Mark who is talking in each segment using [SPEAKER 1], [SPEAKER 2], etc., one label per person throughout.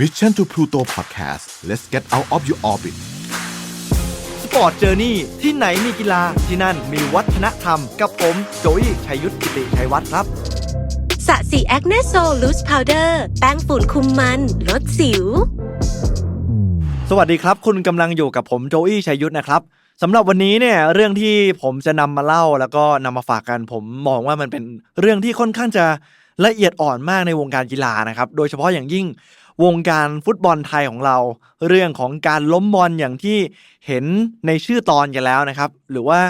[SPEAKER 1] Mission to Pluto Podcast let's get out of your orbit
[SPEAKER 2] สปอร์ตเจอร์นี่ที่ไหนมีกีฬาที่นั่นมีวัฒนธรรม กับผมโจยชัยยุทธกิติชัยวัฒน์ครับ
[SPEAKER 3] สะสีแอคเนโซลูสพาวเดอร์แป้งฝุ่นคุมมันลดสิว
[SPEAKER 2] สวัสดีครับ คุณกำลังอยู่กับผมโจอี้ชัยยุทธนะครับสำหรับวันนี้เนี่ยเรื่องที่ผมจะนำมาเล่าแล้วก็นำมาฝากกัน ผมมองว่ามันเป็นเรื่องที่ค่อนข้างจะละเอียดอ่อนมากในวงการกีฬานะครับ โดยเฉพาะอย่างยิ่ง วงการฟุตบอลไทยของเรา เรื่องของการล้มบอลอย่างที่เห็นในชื่อตอนกันแล้วนะครับ หรือว่า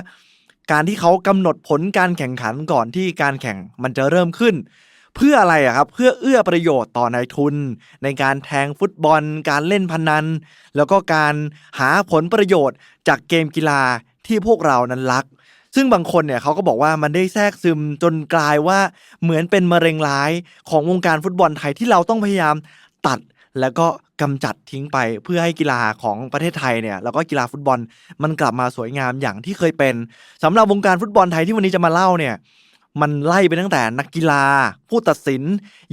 [SPEAKER 2] การที่เขากำหนดผลการแข่งขันก่อนที่การแข่งมันจะเริ่มขึ้น เพื่ออะไรอะครับเพื่อเอื้อประโยชน์ต่อนายทุน ในการแทงฟุตบอล การเล่นพนัน แล้วก็การหาผลประโยชน์จากเกมกีฬาที่พวกเรานั้นรัก ซึ่งบางคนเนี่ยเขาก็บอกว่ามันได้แทรกซึมจนกลายว่าเหมือนเป็นมะเร็งร้ายของวงการฟุตบอลไทยที่เราต้องพยายาม ตัดแล้วก็กำจัดทิ้งไปเพื่อให้กีฬาของประเทศไทยเนี่ยแล้วก็กีฬาฟุตบอลมันกลับมาสวยงามอย่างที่เคยเป็นสำหรับวงการฟุตบอลไทยที่วันนี้จะมาเล่าเนี่ยมันไล่ไปตั้งแต่นักกีฬา ผู้ตัดสิน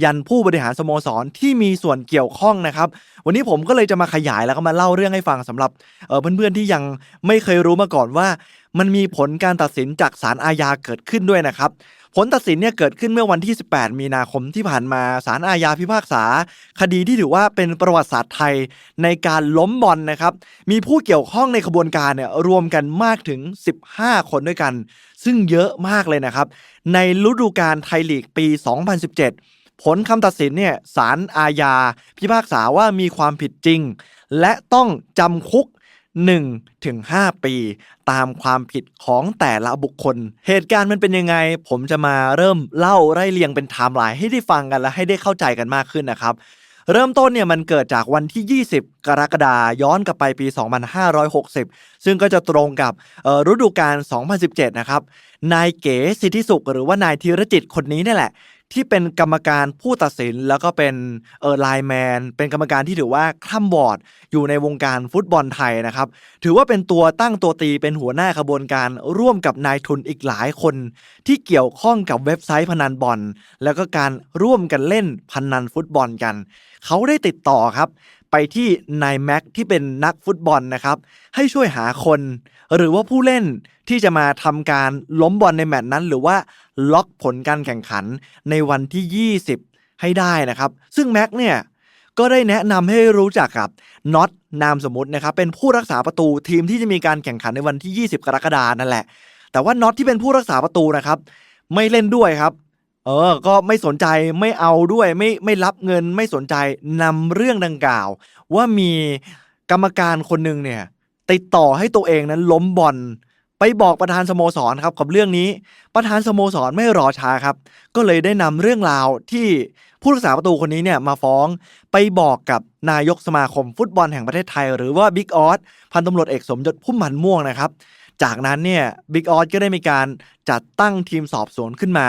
[SPEAKER 2] ยันผู้บริหารสโมสรที่มีส่วนเกี่ยวข้องนะครับ วันนี้ผมก็เลยจะมาขยายแล้วก็มาเล่าเรื่องให้ฟังสำหรับเอ่อเพื่อนๆที่ยังไม่เคยรู้มาก่อนว่า มันมีผลการตัดสินจากศาลอาญาเกิดขึ้นด้วยนะครับ ผลตัดสินเนี่ยเกิดขึ้นเมื่อวันที่ 18 มีนาคมที่ผ่านมาศาลอาญาพิพากษา คดีที่ถือว่าเป็นประวัติศาสตร์ไทยในการล้มบอลนะครับ มีผู้เกี่ยวข้องในขบวนการเนี่ยรวมกันมากถึง 15 คนด้วยกัน ซึ่งเยอะมากเลยนะครับ ในฤดูกาลไทยลีกปี 2017 ผลคำตัดสินเนี่ยศาลอาญาพิพากษาว่ามีความผิดจริง และต้องจำคุก 1ถึงปี ตามความผิดของแต่ละบุคคล เหตุการณ์มันเป็นยังไง ผมจะมาเริ่มเล่าไล่เรียงเป็นไทม์ไลน์ให้ได้ฟังกันและให้ได้เข้าใจกันมากขึ้นนะครับเริ่มต้นเนี่ยมันเกิดจากวันที่ 20 กรกฎาย้อนกลับไปปี 2560 ซึ่งก็จะตรงกับเอ่อฤดูกาล 2017 นะครับ นายเก๋สิทธิสุขหรือว่านายธีรจิตคนนี้นี่แหละ ที่เป็นกรรมการผู้ตัดสินแล้วก็เป็นเออไลแมนเป็นกรรมการที่ถือว่าคล่ำบอดอยู่ในวงการฟุตบอลไทยนะครับ ถือว่าเป็นตัวตั้งตัวตีเป็นหัวหน้าขบวนการร่วมกับนายทุนอีกหลายคน ที่เกี่ยวข้องกับเว็บไซต์พนันบอลแล้วก็การร่วมกันเล่นพนันฟุตบอลกัน เขาได้ติดต่อครับ ไปที่นายแม็กที่เป็นนักฟุตบอลนะครับ ให้ช่วยหาคน หรือว่าผู้เล่นที่จะมาทำการล้มบอลในแมตช์นั้น หรือว่าล็อกผลการแข่งขันในวันที่ 20 ให้ได้นะครับ ซึ่งแม็กเนี่ยก็ได้แนะนำให้รู้จักกับน็อตนามสมมตินะครับเป็นผู้รักษาประตูทีมที่จะมีการแข่งขันในวันที่ 20 กรกฎานั่นแหละ แต่ว่าน็อตที่เป็นผู้รักษาประตูนะครับ ไม่เล่นด้วยครับ เออ ก็ไม่สนใจไม่เอาด้วยไม่ไม่รับเงินไม่สนใจนำเรื่องดังกล่าว ว่ามีกรรมการคนหนึ่งเนี่ยติดต่อให้ตัวเองนั้นล้มบอลไปบอกประธานสโมสรครับกับเรื่องนี้ ประธานสโมสรไม่รอช้าครับ ก็เลยได้นำเรื่องราวที่ผู้รักษาประตูคนนี้เนี่ยมาฟ้องไปบอกกับนายกสมาคมฟุตบอลแห่งประเทศไทย หรือว่าบิ๊กออสพันตำรวจเอกสมยศพุ่มพันม่วงนะครับ จากนั้นเนี่ยบิ๊กออสก็ได้มีการจัดตั้งทีมสอบสวนขึ้นมา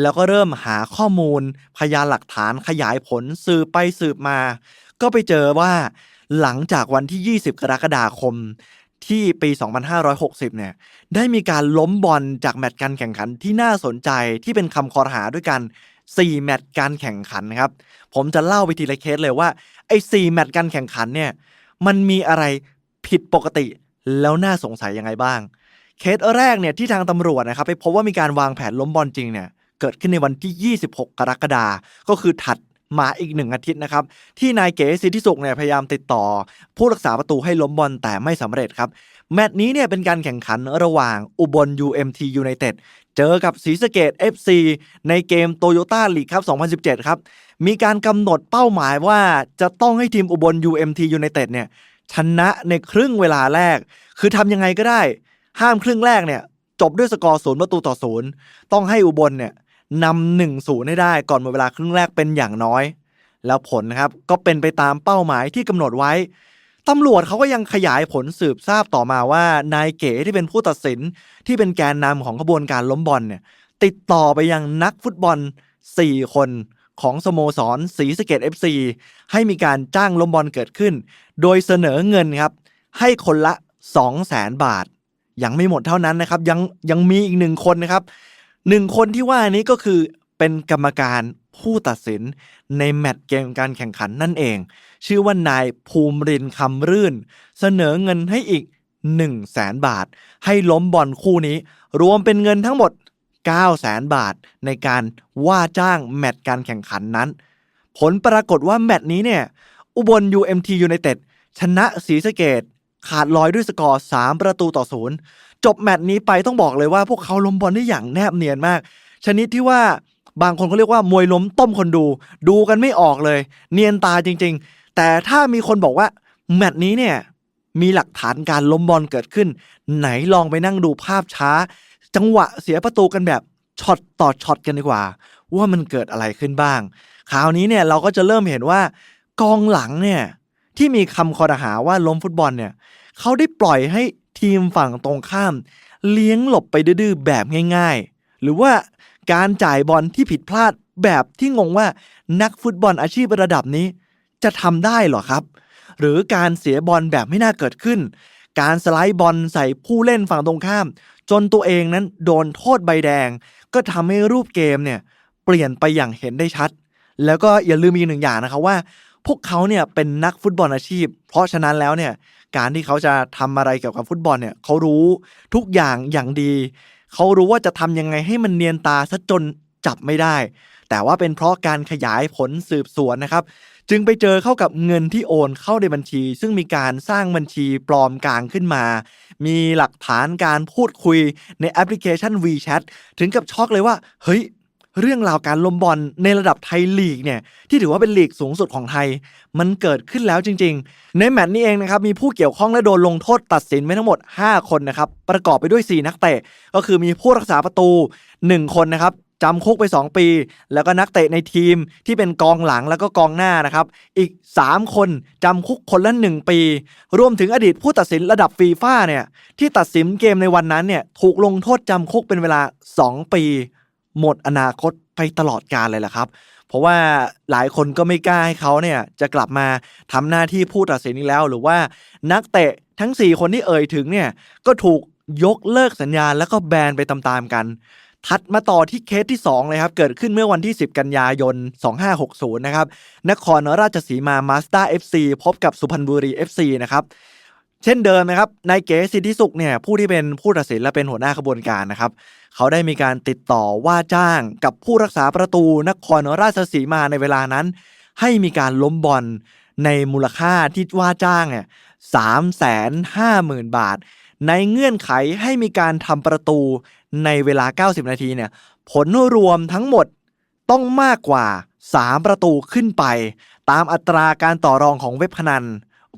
[SPEAKER 2] แล้วก็เริ่มหาข้อมูล พยานหลักฐานขยายผลสืบไปสืบมา ก็ไปเจอว่าหลังจากวันที่ 20 กรกฎาคมที่ปี 2560 เนี่ย ได้มีการล้มบอลจากแมตช์การแข่งขันที่น่าสนใจที่เป็นคำคอรหาด้วยกัน 4 แมตช์การแข่งขันครับ ผมจะเล่าไปทีละเคสเลยว่า ไอ้ 4 แมตช์การแข่งขันเนี่ย มันมีอะไรผิดปกติ แล้วน่าสงสัยยังไงบ้าง เคสแรกเนี่ยที่ทางตำรวจนะครับไปพบว่ามีการวางแผนล้มบอลจริงเนี่ยเกิดขึ้นในวันที่ 26 กรกฎาคมก็คือถัดมาอีกหนึ่งอาทิตย์นะครับ ที่นายเก๋สิทธิสุขเนี่ยพยายามติดต่อ ผู้รักษาประตูให้ล้มบอลแต่ไม่สำเร็จครับ แมตช์นี้เนี่ยเป็นการแข่งขันระหว่างอุบล UMT United เจอกับศรีสะเกด FC ในเกมโตโยต้าลีกครับ 2017 ครับ มีการกำหนดเป้าหมายว่าจะต้องให้ทีมอุบล UMT United เนี่ย ชนะในครึ่งเวลาแรก คือทำยังไงก็ได้ ห้ามครึ่งแรกเนี่ย จบด้วยสกอร์ศูนย์ประตูต่อศูนย์ต้องให้อุบลเนี่ยนำหนึ่งศูนย์ให้ได้ก่อนหมดเวลาครึ่งแรกเป็นอย่างน้อย แล้วผลนะครับก็เป็นไปตามเป้าหมายที่กำหนดไว้ตำรวจเขาก็ยังขยายผลสืบทราบต่อมาว่านายเก๋ที่เป็นผู้ตัดสินที่เป็นแกนนำของขบวนการล้มบอลเนี่ยติดต่อไปยังนักฟุตบอล 4 คน ของสโมสรศรีสะเกด FC ให้มีการจ้างล้มบอลเกิดขึ้น โดยเสนอเงินครับให้คนละ 200,000บาท ยังไม่หมดเท่านั้นนะครับ ยังยังมีอีกหนึ่งคนนะครับหนึ่งคนที่ว่านี้ก็คือเป็นกรรมการผู้ตัดสินในแมตช์เกมการแข่งขันนั่นเอง ชื่อว่านายภูมิรินคำรื่น เสนอเงินให้อีก 1 0 0 0 0แสนบาท ให้ล้มบอลคู่นี้ รวมเป็นเงินทั้งหมด 9 0 0แสนบาท ในการว่าจ้างแมตช์การแข่งขันนั้น ผลปรากฏว่าแมตช์นี้เนี่ยอุบล UMT United ชนะศรีสะเกดขาดลอยด้วยสกอร์ 3 ประตูต่อศูนย์จบแมตช์นี้ไปต้องบอกเลยว่าพวกเขาล้มบอลได้อย่างแนบเนียนมาก ชนิดที่ว่าบางคนเขาเรียกว่ามวยล้มต้มคนดู ดูกันไม่ออกเลย เนียนตาจริง ๆ แต่ถ้ามีคนบอกว่าแมตช์นี้เนี่ยมีหลักฐานการล้มบอลเกิดขึ้น ไหนลองไปนั่งดูภาพช้า จังหวะเสียประตูกันแบบช็อตต่อช็อตกันดีกว่า ว่ามันเกิดอะไรขึ้นบ้าง คราวนี้เนี่ยเราก็จะเริ่มเห็นว่ากองหลังเนี่ยที่มีคำคอรหาว่าล้มฟุตบอลเนี่ยเขาได้ปล่อยให้ทีมฝั่งตรงข้าม เลี้ยงหลบไปดื้อแบบง่าย ๆ หรือว่าการจ่ายบอลที่ผิดพลาดแบบที่งงว่านักฟุตบอลอาชีพระดับนี้ จะทำได้หรอครับ หรือการเสียบอลแบบไม่น่าเกิดขึ้น การสไลด์บอลใส่ผู้เล่นฝั่งตรงข้าม จนตัวเองนั้นโดนโทษใบแดง ก็ทำให้รูปเกมเนี่ยเปลี่ยนไปอย่างเห็นได้ชัด แล้วก็อย่าลืมอีกหนึ่งอย่างนะครับว่า พวกเขาเนี่ยเป็นนักฟุตบอลอาชีพ เพราะฉะนั้นแล้วเนี่ยการที่เขาจะทำอะไรเกี่ยวกับฟุตบอลเนี่ยเขารู้ทุกอย่างอย่างดี เขารู้ว่าจะทำยังไงให้มันเนียนตาซะจนจับไม่ได้ แต่ว่าเป็นเพราะการขยายผลสืบสวนนะครับ จึงไปเจอเข้ากับเงินที่โอนเข้าในบัญชี ซึ่งมีการสร้างบัญชีปลอมกลางขึ้นมา มีหลักฐานการพูดคุยในแอปพลิเคชัน WeChat ถึงกับช็อกเลยว่า เฮ้ย เรื่องราวการล้มบอลในระดับไทยลีกเนี่ยที่ถือว่าเป็นลีกสูงสุดของไทย มันเกิดขึ้นแล้วจริง ๆ ในแมตช์นี้เองนะครับมีผู้เกี่ยวข้องและโดนลงโทษตัดสินไปทั้งหมด 5 คนนะครับประกอบไปด้วย 4 นักเตะก็คือมีผู้รักษาประตู 1 คนนะครับ จำคุกไป 2 ปี แล้วก็นักเตะในทีมที่เป็นกองหลังแล้วก็กองหน้านะครับ อีก 3 คนจำคุกคนละ 1 ปี รวมถึงอดีตผู้ตัดสินระดับฟีฟ่าเนี่ยที่ตัดสินเกมในวันนั้นเนี่ยถูกลงโทษจำคุกเป็นเวลา 2 ปี หมดอนาคตไปตลอดกาลเลยล่ะครับ เพราะว่าหลายคนก็ไม่กล้าให้เขาเนี่ยจะกลับมาทำหน้าที่ผู้ตัดสินอีกแล้ว หรือว่านักเตะทั้ง 4 คนที่เอ่ยถึงเนี่ยก็ถูกยกเลิกสัญญาแล้วก็แบนไปตามๆกัน ถัดมาต่อที่เคสที่2เลยครับเกิดขึ้นเมื่อวันที่ 10 กันยายน 2560 นะครับนครราชสีมามาสเตอร์ FC พบกับสุพรรณบุรี FC นะครับเช่นเดิมนะครับนายเก๋สิทธิสุขเนี่ยผู้ที่เป็นผู้ตัดสินและเป็นหัวหน้าขบวนการนะครับเขาได้มีการติดต่อว่าจ้างกับผู้รักษาประตูนครราชสีมาในเวลานั้น ให้มีการล้มบอลในมูลค่าที่ว่าจ้างเนี่ยสามแสนห้าหมื่นบาท ในเงื่อนไขให้มีการทำประตู ในเวลา 90 นาทีเนี่ยผลรวมทั้งหมดต้องมากกว่า 3 ประตูขึ้นไป ตามอัตราการต่อรองของเว็บพนัน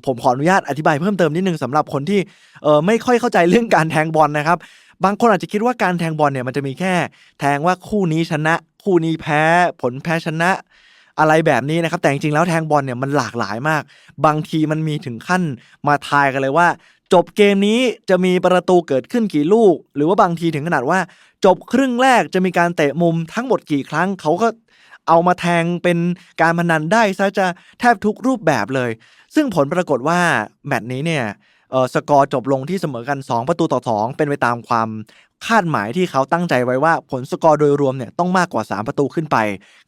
[SPEAKER 2] ผมขออนุญาตอธิบายเพิ่มเติมนิดนึงสำหรับคนที่เออไม่ค่อยเข้าใจเรื่องการแทงบอลนะครับ บางคนอาจจะคิดว่าการแทงบอลเนี่ยมันจะมีแค่ แทงว่าคู่นี้ชนะ คู่นี้แพ้ ผลแพ้ชนะอะไรแบบนี้นะครับแต่จริงๆแล้วแทงบอลเนี่ยมันหลากหลายมาก บางทีมันมีถึงขั้นมาทายกันเลยว่า จบเกมนี้จะมีประตูเกิดขึ้นกี่ลูก หรือว่าบางทีถึงขนาดว่า จบครึ่งแรกจะมีการเตะมุมทั้งหมดกี่ครั้งเขาก็เอามาแทงเป็นการพนันได้ซะจะแทบทุกรูปแบบเลย ซึ่งผลปรากฏว่าแมตช์นี้เนี่ยสกอร์จบลงที่เสมอกัน 2 ประตูต่อ 2 เป็นไปตามความคาดหมายที่เขาตั้งใจไว้ว่าผลสกอร์โดยรวมเนี่ยต้องมากกว่า 3 ประตูขึ้นไป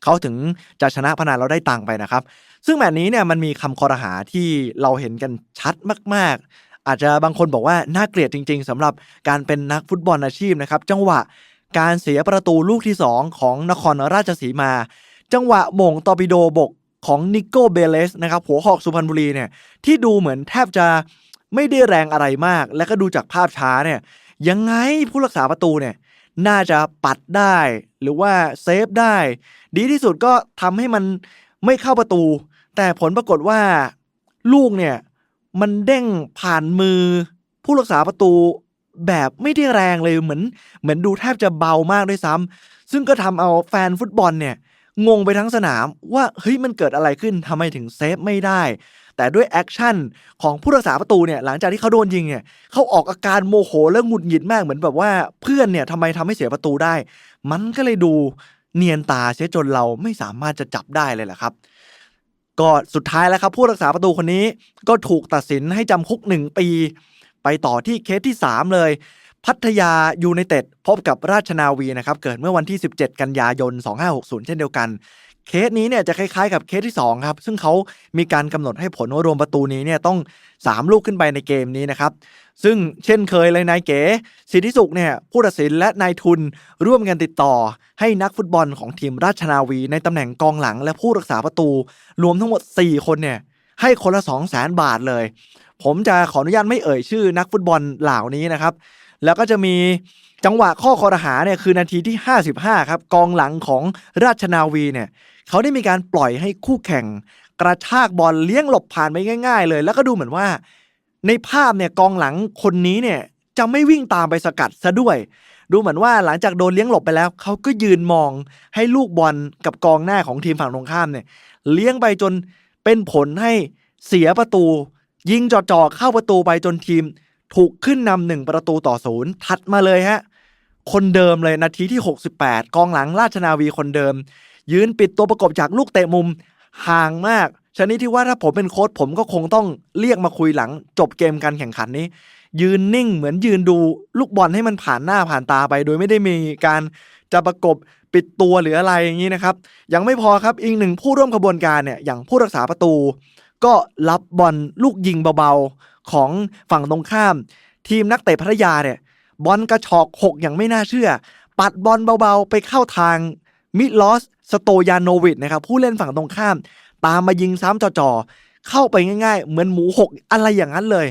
[SPEAKER 2] เขาถึงจะชนะพนันเราได้ตังค์ไปนะครับ ซึ่งแมตช์นี้เนี่ยมันมีคำคอรหาที่เราเห็นกันชัดมากๆ อาจจะบางคนบอกว่าน่าเกลียดจริง ๆสำหรับการเป็นนักฟุตบอลอาชีพนะครับ จังหวะการเสียประตูลูกที่ 2 ของนครราชสีมา จังหวะมงตอปิโดบกของนิโก้เบเลสนะครับหัวหอกสุพรรณบุรีเนี่ยที่ดูเหมือนแทบจะไม่ได้แรงอะไรมาก และก็ดูจากภาพช้าเนี่ยยังไงผู้รักษาประตูเนี่ยน่าจะปัดได้ หรือว่าเซฟได้ ดีที่สุดก็ทำให้มันไม่เข้าประตู แต่ผลปรากฏว่าลูกเนี่ย มันเด้งผ่านมือ ผู้รักษาประตูแบบไม่ได้แรงเลยเหมือน เหมือนดูแทบจะเบามากด้วยซ้ำซึ่งก็ทำเอาแฟนฟุตบอลเนี่ยงงไปทั้งสนามว่าเฮ้ยมันเกิดอะไรขึ้นทำไมถึงเซฟไม่ได้ แต่ด้วยแอคชั่นของผู้รักษาประตูเนี่ยหลังจากที่เขาโดนยิงเนี่ยเขาออกอาการโมโหและหงุดหงิดมากเหมือนแบบว่าเพื่อนเนี่ยทำไมทำให้เสียประตูได้ มันก็เลยดูเนียนตาเสียจนเราไม่สามารถจะจับได้เลยแหละครับ ก็สุดท้ายแล้วครับ ผู้รักษาประตูคนนี้ก็ถูกตัดสินให้จำคุก 1 ปี ไปต่อที่เคสที่ 3 เลย พัทยายูไนเต็ดพบกับราชนาวีนะครับ เกิดเมื่อวันที่ 17 กันยายน 2560 เช่นเดียวกัน เคสนี้เนี่ยจะคล้ายๆกับเคสที่สองครับซึ่งเขามีการกำหนดให้ผลว่ารวมประตูนี้เนี่ยต้อง 3 ลูกขึ้นไปในเกมนี้นะครับซึ่งเช่นเคยเลยนายเก๋สิทธิสุขเนี่ยผู้ตัดสินและนายทุนร่วมกันติดต่อ ให้นักฟุตบอลของทีมราชนาวี ในตำแหน่งกองหลังและผู้รักษาประตู รวมทั้งหมด 4 คนเนี่ยให้คนละ 2 0 0 0 0 0บาทเลย ผมจะขออนุญาตไม่เอ่ยชื่อนักฟุตบอลเหล่านี้นะครับ แล้วก็จะมี จังหวะข้อคอรหาเนี่ยคือนาทีที่ 55 ครับ กองหลังของราชนาวีเนี่ยเขาได้มีการปล่อยให้คู่แข่ง กระชากบอลเลี้ยงหลบผ่านไปง่าย ๆ เลย แล้วก็ดูเหมือนว่า ในภาพเนี่ยกองหลังคนนี้เนี่ยจะไม่วิ่งตามไปสกัดซะด้วย ดูเหมือนว่าหลังจากโดนเลี้ยงหลบไปแล้วเขาก็ยืนมองให้ลูกบอลกับกองหน้าของทีมฝั่งตรงข้ามเนี่ยเลี้ยงไปจนเป็นผลให้เสียประตู ยิงจ่อๆเข้าประตูไปจนทีม ถูกขึ้นนำหนึ่งประตูต่อศูนย์ถัดมาเลยฮะ คนเดิมเลยนาทีที่ 68 กองหลังราชนาวีคนเดิม ยืนปิดตัวประกบจากลูกเตะมุมห่างมากชนิดที่ว่าถ้าผมเป็นโค้ชผมก็คงต้องเรียกมาคุยหลัง จบเกมการแข่งขันนี้ ยืนนิ่งเหมือนยืนดูลูกบอลให้มันผ่านหน้าผ่านตาไป โดยไม่ได้มีการจะประกบปิดตัวหรืออะไรอย่างนี้นะครับ ยังไม่พอครับอีกหนึ่งผู้ร่วมขบวนการเนี่ยอย่างผู้รักษาประตู ก็รับบอลลูกยิงเบา ของฝั่งตรงข้าม ทีมนักเตะพัทยาเนี่ยบอลกระชอกหกอย่างไม่น่าเชื่อ ปัดบอลเบาๆ ไปเข้าทางมิลอสสโตยานโนวิชนะครับผู้เล่นฝั่งตรงข้าม ตามมายิงซ้ำจ่อๆ เข้าไปง่ายๆ เหมือนหมูหกอะไรอย่างนั้นเลย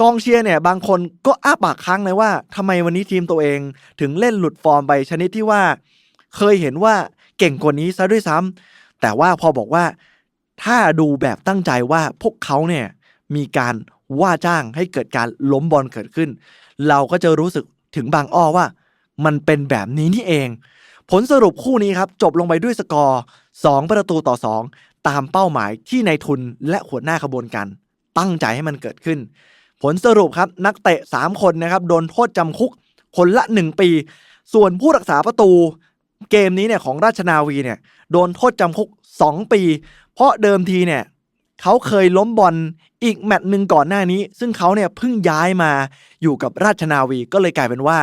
[SPEAKER 2] กองเชียร์เนี่ยบางคนก็อ้าปากค้างเลยว่าทำไมวันนี้ทีมตัวเอง ถึงเล่นหลุดฟอร์มไปชนิดที่ว่า เคยเห็นว่าเก่งกว่านี้ซะด้วยซ้ำแต่ว่าพอบอกว่าถ้าดูแบบตั้งใจว่าพวกเขาเนี่ยมีการ ว่าจ้างให้เกิดการล้มบอลเกิดขึ้น เราก็จะรู้สึกถึงบางอ้อว่า มันเป็นแบบนี้นี่เอง ผลสรุปคู่นี้ครับ จบลงไปด้วยสกอร์ 2 ประตูต่อ 2 ตามเป้าหมายที่นายทุนและหัวหน้าขบวนการตั้งใจให้มันเกิดขึ้น ผลสรุปครับนักเตะ 3 คนนะครับโดนโทษจำคุกคนละ 1 ปี ส่วนผู้รักษาประตูเกมนี้เนี่ยของราชนาวีเนี่ยโดนโทษจำคุก 2 ปี เพราะเดิมทีเนี่ย เขาเคยล้มบอลอีกแมตช์หนึ่งก่อนหน้านี้ ซึ่งเขาเนี่ยเพิ่งย้ายมาอยู่กับราชนาวีก็เลยกลายเป็นว่า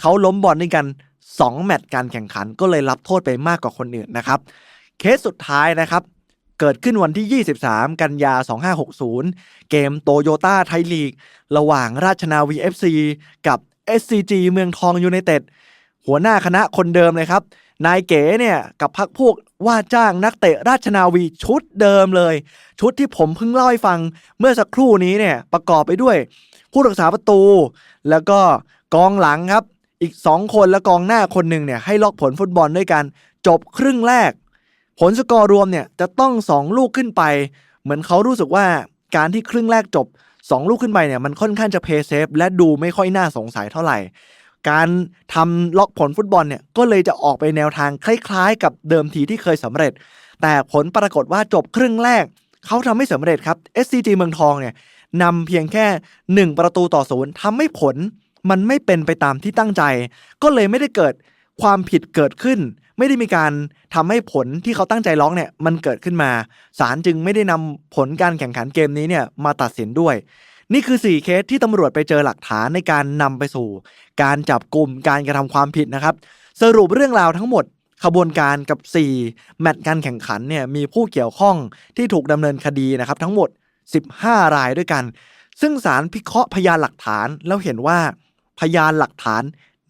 [SPEAKER 2] เขาล้มบอลด้วยกัน 2 แมตช์การแข่งขันก็เลยรับโทษไปมากกว่าคนอื่นนะครับ เคสสุดท้ายนะครับ เกิดขึ้นวันที่ 23 กันยา 2560 เกมโตโยต้าไทยลีก ระหว่างราชนาวี FC กับ SCG เมืองทองยูไนเต็ดหัวหน้าคณะคนเดิมเลยครับ นายเก๋เนี่ยกับพักพวกว่าจ้างนักเตะราชนาวีชุดเดิมเลย ชุดที่ผมเพิ่งเล่าให้ฟังเมื่อสักครู่นี้เนี่ยประกอบไปด้วย ผู้รักษาประตู แล้วก็กองหลังครับ อีก 2 คนและกองหน้าคนหนึ่งเนี่ยให้ลอกผลฟุตบอลด้วยกัน จบครึ่งแรก ผลสกอร์รวมเนี่ยจะต้อง 2 ลูกขึ้นไป เหมือนเขารู้สึกว่าการที่ครึ่งแรกจบ 2 ลูกขึ้นไปเนี่ยมันค่อนข้างจะเพย์เซฟและดูไม่ค่อยน่าสงสัยเท่าไหร่ การทำล็อกผลฟุตบอลเนี่ยก็เลยจะออกไปแนวทางคล้าย ๆ กับเดิมทีที่เคยสำเร็จ แต่ผลปรากฏว่าจบครึ่งแรก เขาทำไม่สำเร็จครับ SCG เมืองทองเนี่ยนำเพียงแค่ 1 ประตูต่อศูนย์ทำให้ผลมันไม่เป็นไปตามที่ตั้งใจ ก็เลยไม่ได้เกิดความผิดเกิดขึ้น ไม่ได้มีการทำให้ผลที่เขาตั้งใจร้องเนี่ยมันเกิดขึ้นมาศาลจึงไม่ได้นำผลการแข่งขันเกมนี้เนี่ยมาตัดสินด้วย นี่คือ 4 เคสที่ตำรวจไปเจอหลักฐานในการนำไปสู่ การจับกลุ่มการกระทำความผิดนะครับ สรุปเรื่องราวทั้งหมดขบวนการกับ 4 แมตช์การแข่งขันเนี่ยมีผู้เกี่ยวข้องที่ถูกดำเนินคดีนะครับทั้งหมด 15 รายด้วยกัน ซึ่งศาลพิเคราะห์พยานหลักฐานแล้วเห็นว่าพยานหลักฐาน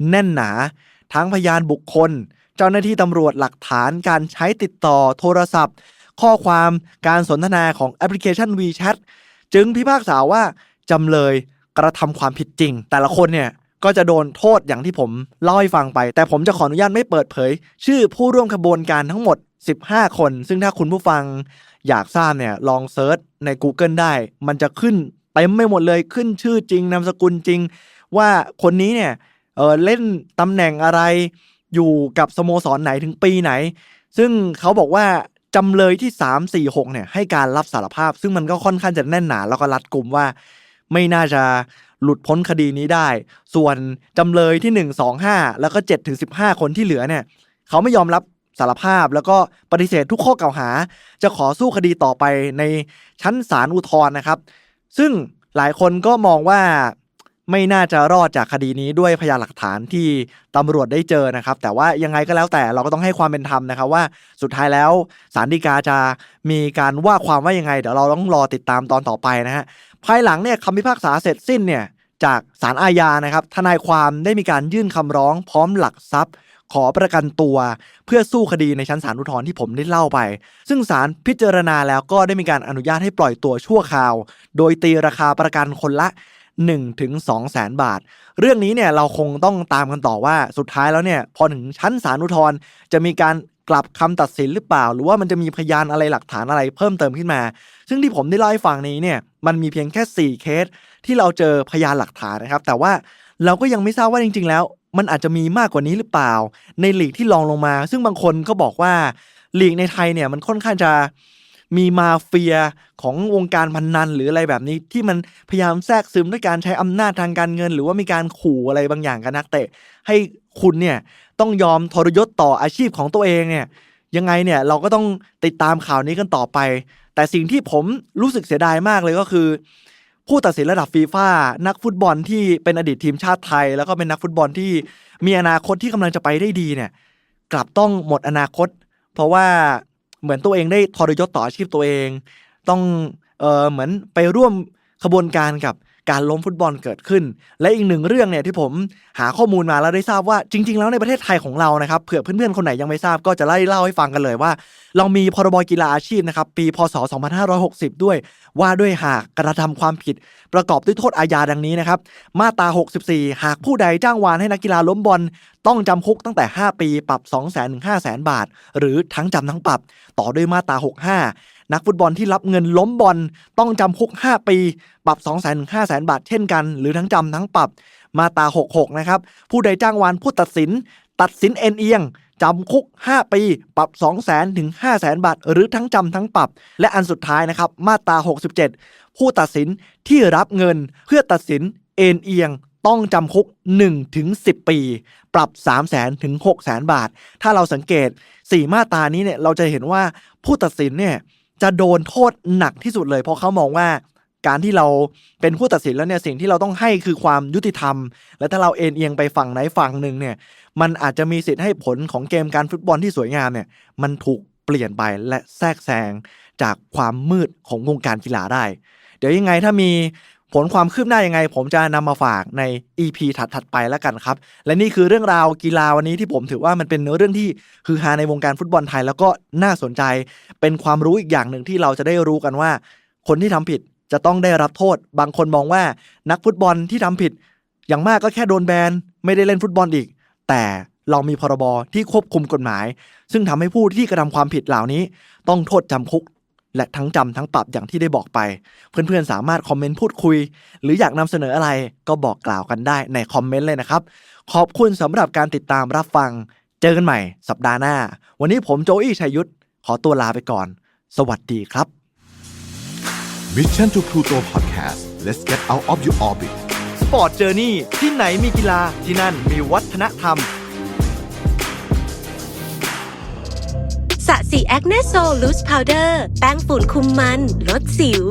[SPEAKER 2] แน่นหนา ทั้งพยานบุคคล เจ้าหน้าที่ตำรวจหลักฐานการใช้ติดต่อโทรศัพท์ ข้อความการสนทนาของแอปพลิเคชัน WeChat จึงพิพากษาว่าจำเลยกระทำความผิดจริง แต่ละคนเนี่ยก็จะโดนโทษอย่างที่ผมเล่าให้ฟังไป แต่ผมจะขออนุญาตไม่เปิดเผย ชื่อผู้ร่วมขบวนการทั้งหมด 15 คน ซึ่งถ้าคุณผู้ฟังอยากทราบเนี่ยลองเซิร์ชใน Google ได้ มันจะขึ้นเต็มไม่หมดเลยขึ้นชื่อจริงนามสกุลจริง ว่าคนนี้เนี่ยเออเล่นตำแหน่งอะไรอยู่กับสโมสรไหนถึงปีไหน ซึ่งเขาบอกว่า จำเลยที่ 3 4 6เนี่ยให้การรับสารภาพ ซึ่งมันก็ค่อนข้างจะแน่นหนาแล้วก็รัดกุมว่า ไม่น่าจะหลุดพ้นคดีนี้ได้ ส่วนจำเลยที่ 1 2 5 แล้วก็7ถึง15 คนที่เหลือเนี่ยเขาไม่ยอมรับสารภาพแล้วก็ปฏิเสธทุกข้อกล่าวหา จะขอสู้คดีต่อไปในชั้นศาลอุทธรณ์นะครับ ซึ่งหลายคนก็มองว่า ไม่น่าจะรอดจากคดีนี้ด้วยพยานหลักฐานที่ตำรวจได้เจอนะครับ แต่ว่ายังไงก็แล้วแต่เราก็ต้องให้ความเป็นธรรมนะครับ ว่าสุดท้ายแล้วศาลฎีกาจะมีการว่าความว่ายังไง เดี๋ยวเราต้องรอติดตามตอนต่อไปนะฮะภายหลังเนี่ยคำพิพากษาเสร็จสิ้นเนี่ยจากศาลอาญานะครับทนายความได้มีการยื่นคำร้องพร้อมหลักทรัพย์ ขอประกันตัว เพื่อสู้คดีในชั้นศาลอุทธรณ์ที่ผมได้เล่าไป ซึ่งศาลพิจารณาแล้วก็ได้มีการอนุญาตให้ปล่อยตัวชั่วคราว โดยตีราคาประกันคนละ 1ถึง2แสนบาท เรื่องนี้เนี่ยเราคงต้องตามกันต่อว่าสุดท้ายแล้วเนี่ยพอถึงชั้นศาลอุทธรณ์จะมีการกลับคำตัดสินหรือเปล่า หรือว่ามันจะมีพยานอะไรหลักฐานอะไรเพิ่มเติมขึ้นมา ซึ่งที่ผมได้เล่าให้ฟังนี้เนี่ยมันมีเพียงแค่ 4 เคสที่เราเจอพยานหลักฐานนะครับ แต่ว่าเราก็ยังไม่ทราบว่าจริง ๆ แล้ว มันอาจจะมีมากกว่านี้หรือเปล่า ในหลีกที่รองลงมา ซึ่งบางคนก็บอกว่าหลีกในไทยเนี่ยมันค่อนข้างจะ มีมาเฟียของวงการพนนันหรืออะไรแบบนี้ที่มันพยายามแทรกซึมด้วยการใช้อำนาจทางการเงิน หรือว่ามีการขู่อะไรบางอย่างกับนักเตะ ให้คุณเนี่ยต้องยอมทรยศต่ออาชีพของตัวเองเนี่ยยังไงเนี่ยเราก็ต้องติดตามข่าวนี้กันต่อไป แต่สิ่งที่ผมรู้สึกเสียดายมากเลยก็คือ ผู้ตัดสินระดับฟีฟ่านักฟุตบอลที่เป็นอดีตทีมชาติไทย แล้วก็เป็นนักฟุตบอลที่มีอนาคตที่กำลังจะไปได้ดีเนี่ย กลับต้องหมดอนาคต เพราะว่า เหมือนตัวเองได้ทรยศต่ออาชีพตัวเอง ต้องเออเหมือนไปร่วมขบวนการกับ การล้มฟุตบอลเกิดขึ้น และอีกหนึ่งเรื่องเนี่ยที่ผมหาข้อมูลมาแล้วได้ทราบว่าจริง ๆ แล้วในประเทศไทยของเรานะครับเผื่อเพื่อนๆคนไหนยังไม่ทราบก็จะไล่เล่าให้ฟังกันเลยว่า เรามีพรบกีฬาอาชีพนะครับปีพศ 2560 ด้วย ว่าด้วยหากกระทำความผิด ประกอบด้วยโทษอาญาดังนี้นะครับมาตรา 64 หากผู้ใดจ้างวานให้นักกีฬาล้มบอลต้องจำคุกตั้งแต่ 5 ปีปรับ 2 0 0 0 0 0ถึง5 0 0 0 0 0 บาท หรือทั้งจำทั้งปรับ ต่อด้วยมาตรา 65 นักฟุตบอลที่รับเงินล้มบอลต้องจำคุก 5 ปี ปรับ 2 0 0 0 0 0ถึง5 0 0 0 0 บาทเช่นกัน หรือทั้งจำทั้งปรับ มาตรา 66 นะครับ ผู้ใดจ้างวานผู้ตัดสิน ตัดสินเอ็นเอียงจำคุก 5 ปี ปรับ 2 0 0 0 0 0 ถึง 5 0 0 0 0 บาท หรือทั้งจำทั้งปรับ และอันสุดท้ายนะครับ มาตรา 67 ผู้ตัดสินที่รับเงินเพื่อตัดสินเอ็นเอียงต้องจำคุก1ถึง10 ปี ปรับ 3 0 0 0 0 0 ถึง6 0 0 0 0 บาท ถ้าเราสังเกต 4 มาตรานี้เนี่ย เราจะเห็นว่าผู้ตัดสินเนี่ย จะโดนโทษหนักที่สุดเลย เพราะเขามองว่าการที่เราเป็นผู้ตัดสินแล้วเนี่ยสิ่งที่เราต้องให้คือความยุติธรรม และถ้าเราเอ็นเอียงไปฝั่งไหนฝั่งหนึ่งเนี่ยมันอาจจะมีสิทธิ์ให้ผลของเกมการฟุตบอลที่สวยงามเนี่ยมันถูกเปลี่ยนไปและแทรกแซงจากความมืดของวงการกีฬาได้ เดี๋ยวยังไงถ้ามี ผลความคืบหน้ายังไง ผมจะนำมาฝากใน EP ถัดๆไปแล้วกันครับ และนี่คือเรื่องราวกีฬาวันนี้ที่ผมถือว่ามันเป็นเรื่องที่คือฮาในวงการฟุตบอลไทย แล้วก็น่าสนใจ เป็นความรู้อีกอย่างหนึ่งที่เราจะได้รู้กันว่า คนที่ทำผิดจะต้องได้รับโทษ บางคนมองว่านักฟุตบอลที่ทำผิด อย่างมากก็แค่โดนแบนไม่ได้เล่นฟุตบอลอีก แต่เรามีพรบที่ควบคุมกฎหมาย ซึ่งทำให้ผู้ที่กระทำความผิดเหล่านี้ ต้องโทษจำคุก และทั้งจำทั้งปรับอย่างที่ได้บอกไป เพื่อนๆ สามารถคอมเมนต์พูดคุย หรืออยากนำเสนออะไรก็บอกกล่าวกันได้ในคอมเมนต์เลยนะครับ ขอบคุณสำหรับการติดตามรับฟัง เจอกันใหม่สัปดาห์หน้า วันนี้ผมโจอี้ชัยยุทธขอตัวลาไปก่อน สวัสดีครับ
[SPEAKER 1] Mission to Pluto Podcast let's get out of your orbit
[SPEAKER 2] สปอร์ตเจอร์นี่ที่ไหนมีกีฬาที่นั่นมีวัฒนธรรม
[SPEAKER 3] สีแอคเนสโซลูสพาวเดอร์แป้งฝุ่นคุมมัน ลดสิว